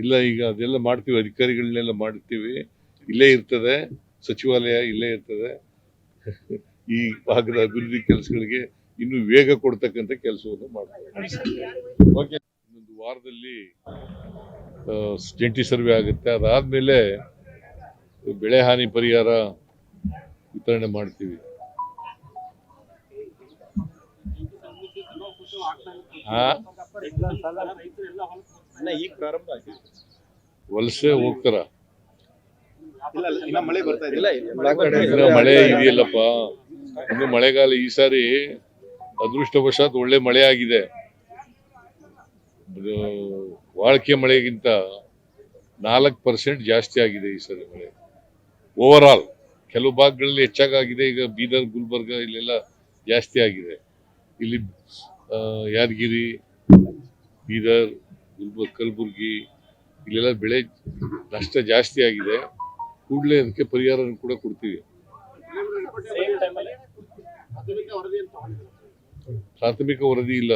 ಇಲ್ಲ, ಈಗ ಅದೆಲ್ಲ ಮಾಡ್ತೀವಿ, ಅಧಿಕಾರಿಗಳನ್ನೆಲ್ಲ ಮಾಡ್ತೀವಿ. ಇಲ್ಲೇ ಇರ್ತದೆ, ಸಚಿವಾಲಯ ಇಲ್ಲೇ ಇರ್ತದೆ. ಈ ಭಾಗದ ಅಭಿವೃದ್ಧಿ ಕೆಲಸಗಳಿಗೆ ಇನ್ನು ವೇಗ ಕೊಡ್ತಕ್ಕಂಥ ಕೆಲಸವನ್ನು ಮಾಡ್ತೇವೆ. ಓಕೆ. ಇನ್ನೊಂದು ವಾರದಲ್ಲಿ ಜಂಟಿ ಸರ್ವೆ ಆಗುತ್ತೆ. ಅದಾದ್ಮೇಲೆ ಬೆಳೆ ಹಾನಿ ಪರಿಹಾರ ವಿತರಣೆ ಮಾಡ್ತೀವಿ. ಹಾಂ ಈಗ ಪ್ರಾರಂಭ ಆಗಿದೆ. ವಲಸೆ ಹೋಗ್ತಾರ. ಇಲ್ಲ ಇಲ್ಲ, ಇನ್ನ ಮಳೆ ಬರ್ತಾ ಇದೆ. ಇನ್ನ ಮಳೆ ಇದೆಯಲ್ಲಪ್ಪ. ಇನ್ನು ಮಳೆಗಾಲ ಈ ಸಾರಿ ಅದೃಷ್ಟವಶಾತ್ ಒಳ್ಳೆ ಮಳೆ ಆಗಿದೆ. ವಾಳ್ಕೆ ವಾಳಿಕೆ ಮಳೆಗಿಂತ ನಾಲ್ಕು ಪರ್ಸೆಂಟ್ ಜಾಸ್ತಿ ಆಗಿದೆ ಈ ಸಾರಿ ಮಳೆ. ಓವರ್ ಆಲ್ ಕೆಲವು ಭಾಗಗಳಲ್ಲಿ ಹೆಚ್ಚಾಗಿದೆ ಈಗ ಬೀದರ್ ಗುಲ್ಬರ್ಗ ಇಲ್ಲೆಲ್ಲ ಜಾಸ್ತಿ ಆಗಿದೆ. ಇಲ್ಲಿ ಯಾದಗಿರಿ ಬೀದರ್ ಗುಲ್ಬರ್ಗ ಕಲಬುರ್ಗಿ ಇಲ್ಲೆಲ್ಲ ಬೆಳೆ ನಷ್ಟ ಜಾಸ್ತಿ ಆಗಿದೆ. ಕೂಡಲೇ ಅದಕ್ಕೆ ಪರಿಹಾರ ಕೂಡ ಕೊಡ್ತೀವಿ. ಪ್ರಾಥಮಿಕ ವರದಿ ಇಲ್ಲ.